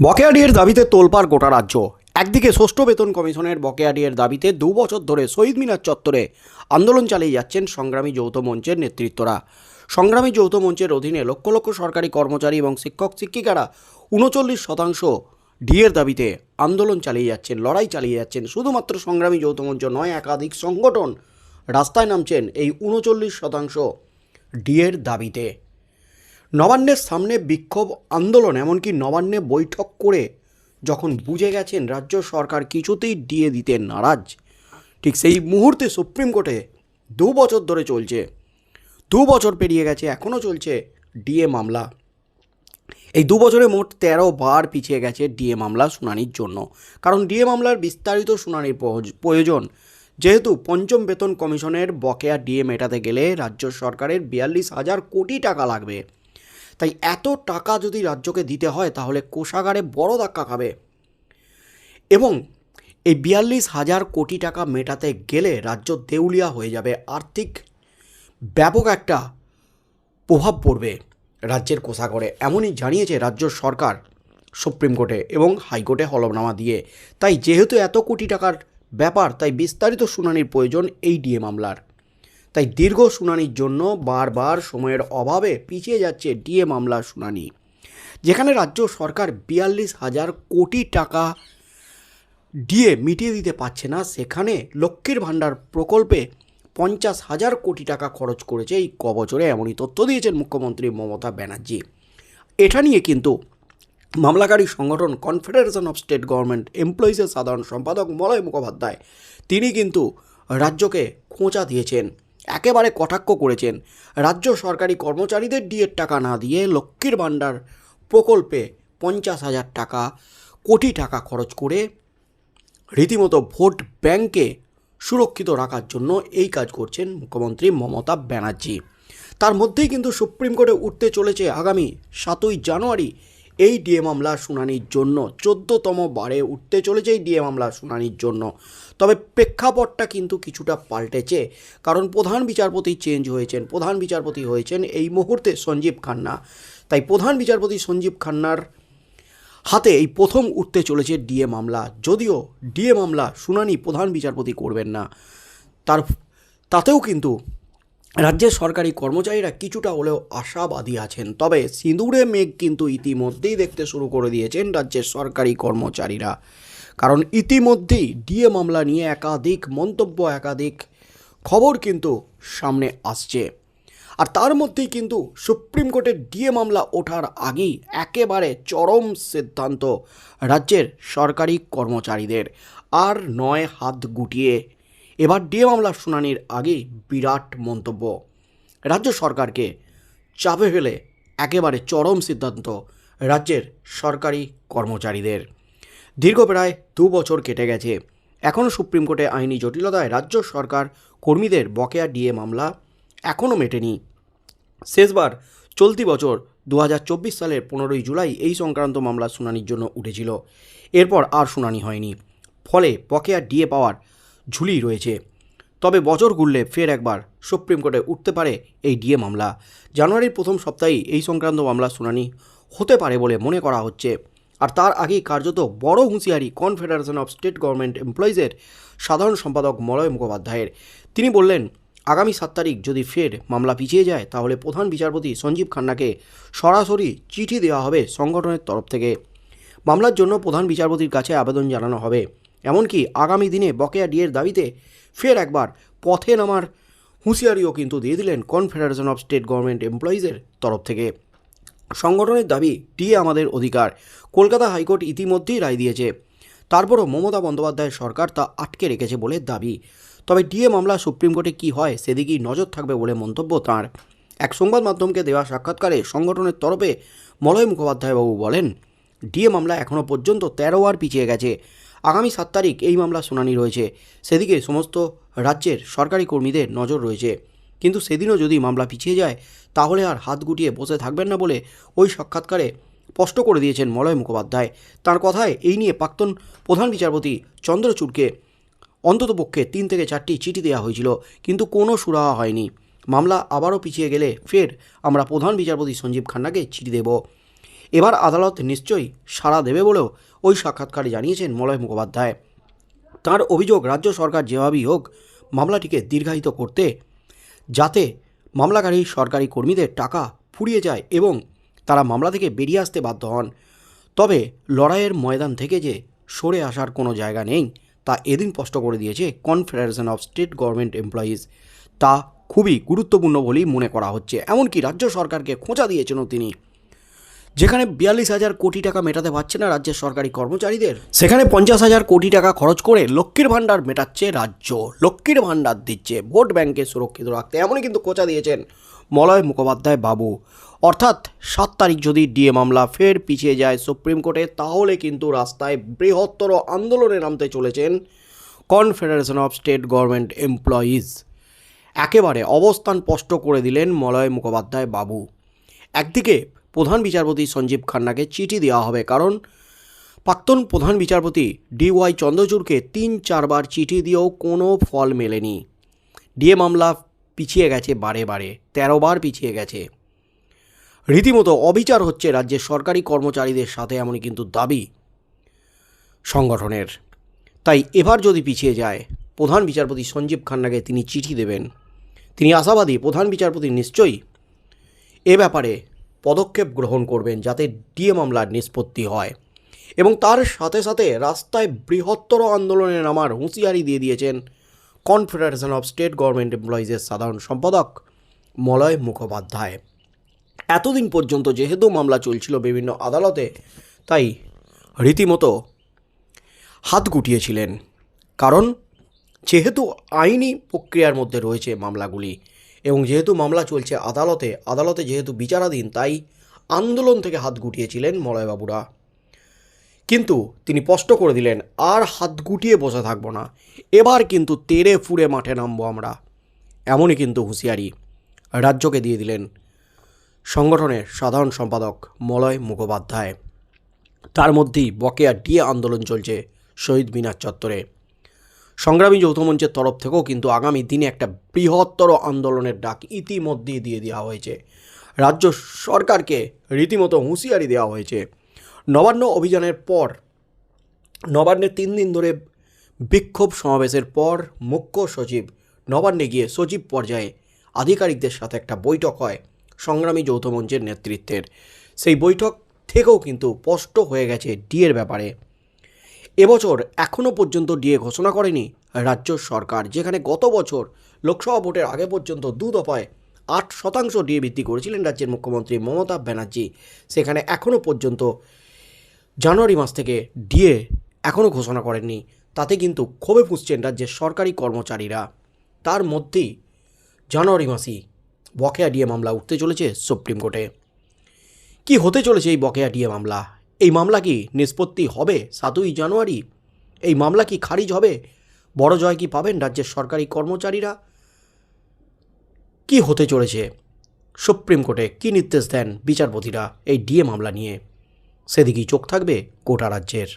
বকেয়া ডিএর দাবিতে তোলপাড় গোটা রাজ্য। একদিকে ষষ্ঠ বেতন কমিশনের বকেয়া ডিএর দাবিতে দু বছর ধরে শহীদ মিনার চত্বরে আন্দোলন চালিয়ে যাচ্ছেন সংগ্রামী যৌথ মঞ্চের নেতৃত্বরা। সংগ্রামী যৌথ মঞ্চের অধীনে লক্ষ লক্ষ সরকারি কর্মচারী এবং শিক্ষক, শিক্ষিকারা উনচল্লিশ শতাংশ ডিএর দাবিতে আন্দোলন চালিয়ে যাচ্ছেন, লড়াই চালিয়ে যাচ্ছেন। শুধুমাত্র সংগ্রামী যৌথ মঞ্চ নয়, একাধিক সংগঠন রাস্তায় নামছেন এই উনচল্লিশ শতাংশ ডিএর দাবিতে। নবান্নের সামনে বিক্ষোভ আন্দোলন, এমনকি নবান্নে বৈঠক করে যখন বুঝে গেছেন রাজ্য সরকার কিছুতেই দিয়ে দিতে নারাজ, ঠিক সেই মুহূর্তে সুপ্রিম কোর্টে দু বছর ধরে চলছে। দু বছর পেরিয়ে গেছে, এখনও চলছে ডিএ মামলা। এই দু বছরে মোট তেরো বার পিছিয়ে গেছে ডিএ মামলা শুনানির জন্য। কারণ ডিএ মামলার বিস্তারিত শুনানির প্রয়োজন। যেহেতু পঞ্চম বেতন কমিশনের বকেয়া ডিএ মেটাতে গেলে রাজ্য সরকারের বিয়াল্লিশ হাজার কোটি টাকা লাগবে। তাই এত টাকা যদি রাজ্যকে দিতে হয়, তাহলে কোষাগারে বড় ধাক্কা খাবে। এবং এই বিয়াল্লিশ হাজার কোটি টাকা মেটাতে গেলে রাজ্য দেউলিয়া হয়ে যাবে। আর্থিক ব্যাপক একটা প্রভাব পড়বে রাজ্যের কোষাগরে। এমনই জানিয়েছে রাজ্য সরকার সুপ্রিম কোর্টে এবং হাইকোর্টে হলফনামা দিয়ে। তাই যেহেতু এত কোটি টাকার ব্যাপার, তাই বিস্তারিত শুনানির প্রয়োজন এই ডিএ মামলার। তাই দীর্ঘ শুনানির জন্য বারবার সময়ের অভাবে পিছিয়ে যাচ্ছে ডিএ মামলার শুনানি, যেখানে রাজ্য সরকার বিয়াল্লিশ হাজার কোটি টাকা ডিএ মিটিয়ে দিতে পারছে না। সেখানে লক্ষ্মীর ভাণ্ডার প্রকল্পে পঞ্চাশ হাজার কোটি টাকা খরচ করেছে এই ক বছরে এমনই তথ্য দিয়েছেন মুখ্যমন্ত্রী মমতা ব্যানার্জি। এটা নিয়ে কিন্তু মামলাকারী সংগঠন কনফেডারেশন অফ স্টেট গভর্নমেন্ট এমপ্লয়িজের সাধারণ সম্পাদক মলয় মুখোপাধ্যায়, তিনি কিন্তু রাজ্যকে খোঁচা দিয়েছেন। একেবারে কটাক্ষ করেছেন। রাজ্য সরকারি কর্মচারীদের ডিএর টাকা না দিয়ে লক্ষ্মীর ভাণ্ডার প্রকল্পে পঞ্চাশ হাজার টাকা, কোটি টাকা খরচ করে রীতিমতো ভোট ব্যাংকে সুরক্ষিত রাখার জন্য এই কাজ করছেন মুখ্যমন্ত্রী মমতা ব্যানার্জি। তার মধ্যেই কিন্তু সুপ্রিম কোর্টে উঠতে চলেছে আগামী সাতই জানুয়ারি এই ডিএ মামলা শুনানির জন্য, চোদ্দতম বারে উঠতে চলেছে এই ডিএ মামলা শুনানির জন্য। তবে প্রেক্ষাপটটা কিন্তু কিছুটা পাল্টেছে, কারণ প্রধান বিচারপতি চেঞ্জ হয়েছেন, প্রধান বিচারপতি হয়েছেন এই মুহূর্তে সঞ্জীব খান্না। তাই প্রধান বিচারপতি সঞ্জীব খান্নার হাতে এই প্রথম উঠতে চলেছে ডিএ মামলা। যদিও ডিএ মামলা শুনানি প্রধান বিচারপতি করবেন না, তার, তাতেও কিন্তু রাজ্যের সরকারি কর্মচারীরা কিছুটা হলেও আশাবাদী আছেন, তবে সিঁদুরে মেঘ কিন্তু ইতিমধ্যেই দেখতে শুরু করে দিয়েছেন রাজ্যের সরকারি কর্মচারীরা। কারণ ইতিমধ্যেই ডিএ মামলা নিয়ে একাধিক মন্তব্য, একাধিক খবর কিন্তু সামনে আসছে। আর তার মধ্যেই কিন্তু সুপ্রিম কোর্টের ডিএ মামলা ওঠার আগেই একেবারে চরম সিদ্ধান্ত রাজ্যের সরকারি কর্মচারীদের। আর নয় হাত গুটিয়ে এবার ডিএ মামলার শুনানির আগে বিরাট মন্তব্য। রাজ্য সরকারকে চাপে ফেলে একেবারে চরম সিদ্ধান্ত রাজ্যের সরকারি কর্মচারীদের। দীর্ঘ প্রায় দু বছর কেটে গেছে। এখনও সুপ্রিম কোর্টে আইনি জটিলতায় রাজ্য সরকার কর্মীদের বকেয়া ডিএ মামলা এখনও মেটেনি। শেষবার চলতি বছর দু হাজার চব্বিশ সালের পনেরোই জুলাই এই সংক্রান্ত মামলা শুনানির জন্য উঠেছিল। এরপর আর শুনানি হয়নি। ফলে বকেয়া ডিএ পাওয়ার ঝুলি রয়েছে। তবে বছর ঘুরলে ফের একবার সুপ্রিম কোর্টে উঠতে পারে এই ডিএ মামলা। জানুয়ারির প্রথম সপ্তাহেই এই সংক্রান্ত মামলা শুনানি হতে পারে বলে মনে করা হচ্ছে। আর তার আগেই কার্যত বড় হুঁশিয়ারি কনফেডারেশন অফ স্টেট গভর্নমেন্ট এমপ্লয়িজের সাধারণ সম্পাদক মলয় মুখোপাধ্যায়ের। তিনি বললেন, আগামী সাত তারিখ যদি ফের মামলা পিছিয়ে যায়, তাহলে প্রধান বিচারপতি সঞ্জীব খান্নাকে সরাসরি চিঠি দেওয়া হবে সংগঠনের তরফ থেকে। মামলার জন্য প্রধান বিচারপতির কাছে আবেদন জানানো হবে। এমনকি আগামী দিনে বকেয়া ডিয়ের দাবিতে ফের একবার পথে নামার হুঁশিয়ারিও কিন্তু দিয়ে দিলেন কনফেডারেশন অফ স্টেট গভর্নমেন্ট এমপ্লয়িজের তরফ থেকে। সংগঠনের দাবি, ডিএ আমাদের অধিকার, কলকাতা হাইকোর্ট ইতিমধ্যেই রায় দিয়েছে। তারপরও মমতা বন্দ্যোপাধ্যায়ের সরকার তা আটকে রেখেছে বলে দাবি। তবে ডিএ মামলা সুপ্রিম কোর্টে কী হয় সেদিকেই নজর থাকবে বলে মন্তব্য তাঁর। এক সংবাদ মাধ্যমকে দেওয়া সাক্ষাৎকারে সংগঠনের তরফে মলয় মুখোপাধ্যায়বাবু বলেন, ডিএ মামলা এখনও পর্যন্ত তেরো বার পিছিয়ে গেছে। আগামী সাত তারিখ এই মামলা শুনানি রয়েছে। সেদিকে সমস্ত রাজ্যের সরকারি কর্মীদের নজর রয়েছে। কিন্তু সেদিনও যদি মামলা পিছিয়ে যায়, তাহলে আর হাত গুটিয়ে বসে থাকবেন না বলে ওই সাক্ষাৎকারে স্পষ্ট করে দিয়েছেন মলয় মুখোপাধ্যায়। তার কথায় এই নিয়ে প্রাক্তন প্রধান বিচারপতি চন্দ্রচূড়কে অন্ততপক্ষে তিন থেকে চারটি চিঠি দেওয়া হয়েছিল, কিন্তু কোনো সুরাহা হয়নি। মামলা আবারও পিছিয়ে গেলে ফের আমরা প্রধান বিচারপতি সঞ্জীব খান্নাকে চিঠি দেব। এবার আদালত নিশ্চয়ই সাড়া দেবে বলেও ওই সাক্ষাৎকারে জানিয়েছেন মলয় মুখোপাধ্যায়। তার অভিযোগ, রাজ্য সরকার যেভাবেই হোক মামলাটিকে দীর্ঘায়িত করতে, যাতে মামলাকারী সরকারি কর্মীদের টাকা ফুরিয়ে যায় এবং তারা মামলা থেকে বেরিয়ে আসতে বাধ্য হন। তবে লড়াইয়ের ময়দান থেকে যে সরে আসার কোনো জায়গা নেই, তা এদিন স্পষ্ট করে দিয়েছে confederation of state government employees. তা খুবই গুরুত্বপূর্ণ বলেই মনে করা হচ্ছে। এমনকি রাজ্য সরকারকে খোঁচা দিয়েছেন তিনি। যেখানে বিয়াল্লিশ হাজার কোটি টাকা মেটাতে পারছে না রাজ্যের সরকারি কর্মচারীদের। সেখানে পঞ্চাশ হাজার কোটি টাকা খরচ করে লক্ষ্মীর ভাণ্ডার মেটাচ্ছে রাজ্য। লক্ষ্মীর ভাণ্ডার দিচ্ছে, ভোট ব্যাংকে সুরক্ষিত রাখতে, এমনই কিন্তু কোচা দিয়েছেন মলয় মুখোপাধ্যায় বাবু। অর্থাৎ সাত তারিখ যদি ডিএ মামলা ফের পিছিয়ে যায় সুপ্রিম কোর্টে, তাহলে কিন্তু রাস্তায় বৃহত্তর আন্দোলনে নামতে চলেছেন confederation of state government employees. একেবারে অবস্থান স্পষ্ট করে দিলেন মলয় মুখোপাধ্যায় বাবু। একদিকে প্রধান বিচারপতি সঞ্জীব খান্নাকে চিঠি দেওয়া হবে, কারণ প্রাক্তন প্রধান বিচারপতি ডিওয়াই চন্দ্রচূড়কে তিন চারবার চিঠি দিয়েও কোনো ফল মেলেনি। ডিএ মামলা পিছিয়ে গেছে বারে বারে, তেরো বার পিছিয়ে গেছে। রীতিমতো অবিচার হচ্ছে রাজ্যের সরকারি কর্মচারীদের সাথে, এমনই কিন্তু দাবি সংগঠনের। তাই এবার যদি পিছিয়ে যায়, প্রধান বিচারপতি সঞ্জীব খান্নাকে তিনি চিঠি দেবেন। তিনি আশাবাদী, প্রধান বিচারপতি নিশ্চয়ই এ ব্যাপারে পদক্ষেপ গ্রহণ করবেন যাতে ডিএ মামলার নিষ্পত্তি হয়। এবং তার সাথে সাথে রাস্তায় বৃহত্তর আন্দোলনে নামার হুঁশিয়ারি দিয়ে দিয়েছেন কনফেডারেশন অফ স্টেট গভর্নমেন্ট এমপ্লয়িজের সাধারণ সম্পাদক মলয় মুখোপাধ্যায়। এতদিন পর্যন্ত যেহেতু মামলা চলছিল বিভিন্ন আদালতে, তাই রীতিমতো হাত গুটিয়েছিলেন। কারণ, যেহেতু আইনি প্রক্রিয়ার মধ্যে রয়েছে মামলাগুলি এবং যেহেতু মামলা চলছে আদালতে আদালতে যেহেতু বিচারাধীন, তাই আন্দোলন থেকে হাত গুটিয়েছিলেন মলয়বাবুরা। কিন্তু তিনি স্পষ্ট করে দিলেন, আর হাত গুটিয়ে বসে থাকব না। এবার কিন্তু তেরে ফুরে মাঠে নামবো আমরা। এমনই কিন্তু হুঁশিয়ারি রাজ্যকে দিয়ে দিলেন সংগঠনের সাধারণ সম্পাদক মলয় মুখোপাধ্যায়। তার মধ্যেই বকেয়া ডিএ আন্দোলন চলছে শহীদ মিনার চত্বরে। সংগ্রামী যৌথ মঞ্চের তরফ থেকেও কিন্তু আগামী দিনে একটা বৃহত্তর আন্দোলনের ডাক ইতিমধ্যেই দিয়ে দেওয়া হয়েছে। রাজ্য সরকারকে রীতিমতো হুঁশিয়ারি দেওয়া হয়েছে। নবান্ন অভিযানের পর, নবান্নের তিন দিন ধরে বিক্ষোভ সমাবেশের পর মুখ্য সচিব নবান্নে গিয়ে সচিব পর্যায়ে আধিকারিকদের সাথে একটা বৈঠক হয় সংগ্রামী যৌথ মঞ্চের নেতৃত্বের। সেই বৈঠক থেকেও কিন্তু স্পষ্ট হয়ে গেছে ডিএর ব্যাপারে। এবছর এখনও পর্যন্ত ডিএ ঘোষণা করেনি রাজ্য সরকার, যেখানে গত বছর লোকসভা ভোটের আগে পর্যন্ত দু দফায় আট শতাংশ ডিএ বৃদ্ধি করেছিলেন রাজ্যের মুখ্যমন্ত্রী মমতা ব্যানার্জি। সেখানে এখনও পর্যন্ত জানুয়ারি মাস থেকে ডিএ এখনও ঘোষণা করেননি। তাতে কিন্তু ক্ষোভে ফুঁসছেন রাজ্যের সরকারি কর্মচারীরা। তার মধ্যেই জানুয়ারি মাসেই বকেয়া ডিএ মামলা উঠতে চলেছে সুপ্রিম কোর্টে। কি হতে চলেছে এই বকেয়া ডিএ মামলা? এই মামলা কি নিষ্পত্তি হবে সাতই জানুয়ারি? এই মামলা কি খারিজ হবে? বড় জয় কি পাবেন রাজ্যের সরকারি কর্মচারীরা? কি হতে চলেছে? সুপ্রিম কোর্টে কি নির্দেশ দেন বিচারপতিরা এই ডিএ মামলা নিয়ে? সেদিকেই চোখ থাকবে গোটা রাজ্যের।